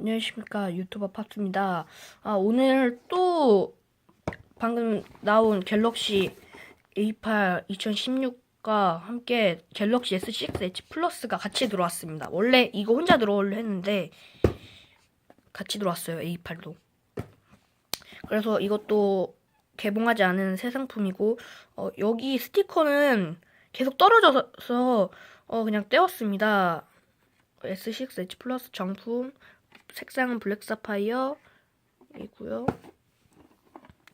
안녕하십니까 유튜버 팝스입니다. 아, 오늘 또 방금 나온 갤럭시 A8 2016과 함께 갤럭시 S6 Edge 플러스가 같이 들어왔습니다. 원래 이거 혼자 들어오려 했는데 같이 들어왔어요 A8도. 그래서 이것도 개봉하지 않은 새 상품이고 어, 여기 스티커는 계속 떨어져서 어, 그냥 떼었습니다. S6 Edge 플러스 정품 색상은 블랙 사파이어 이고요.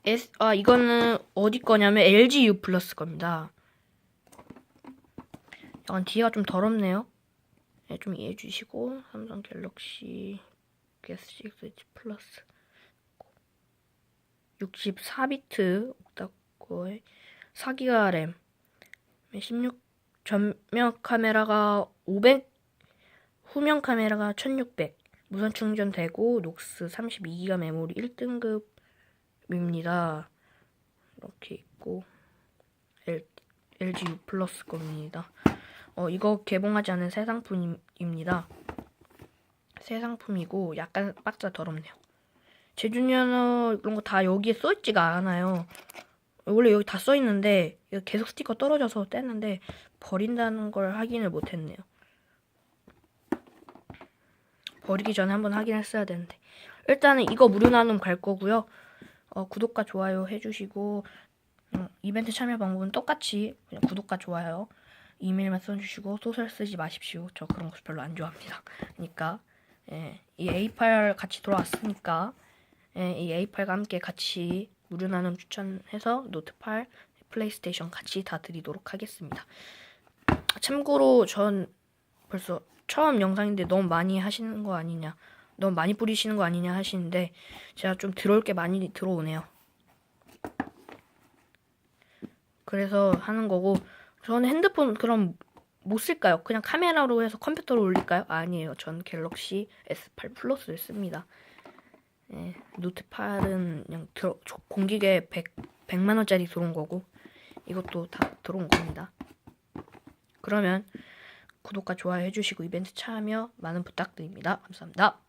S 아 이거는 어디 거냐면 LG U 플러스 겁니다. 약간 뒤가 좀 더럽네요. 네, 좀 이해해 주시고 삼성 갤럭시 S6 Edge 플러스 64비트 옥타코어에 4기가 램 16 전면 카메라가 500 후면 카메라가 1600 무선 충전되고 녹스 32기가 메모리 1등급입니다. 이렇게 있고 L, LG U 플러스 겁니다. 어 이거 개봉하지 않은 새 상품입니다. 새 상품이고 약간 박자 더럽네요. 제주니어 이런 거 다 여기에 써 있지가 않아요. 원래 여기 다 써 있는데 이거 계속 스티커 떨어져서 뗐는데 버린다는 걸 확인을 못 했네요. 버리기 전에 한번 확인했어야 되는데 일단은 이거 무료 나눔 갈 거고요. 어, 구독과 좋아요 해주시고 음, 이벤트 참여 방법은 똑같이 그냥 구독과 좋아요 이메일만 써주시고 소설 쓰지 마십시오. 저 그런 거 별로 안 좋아합니다. 그러니까 예, 이 A8 같이 돌아왔으니까 예, 이 A8과 함께 같이 무료 나눔 추천해서 노트 8 플레이스테이션 같이 다 드리도록 하겠습니다. 참고로 전 벌써 처음 영상인데 너무 많이 하시는 거 아니냐, 너무 많이 뿌리시는 거 아니냐 하시는데 제가 좀 들어올 게 많이 들어오네요. 그래서 하는 거고 저는 핸드폰 그럼 못 쓸까요? 그냥 카메라로 해서 컴퓨터로 올릴까요? 아니에요. 전 갤럭시 S8 플러스를 씁니다. 예, 노트 8은 그냥 들어, 공기계 100, 100만 원짜리 들어온 거고 이것도 다 들어온 겁니다. 그러면 구독과 좋아요 해주시고 이벤트 참여 많은 부탁드립니다. 감사합니다.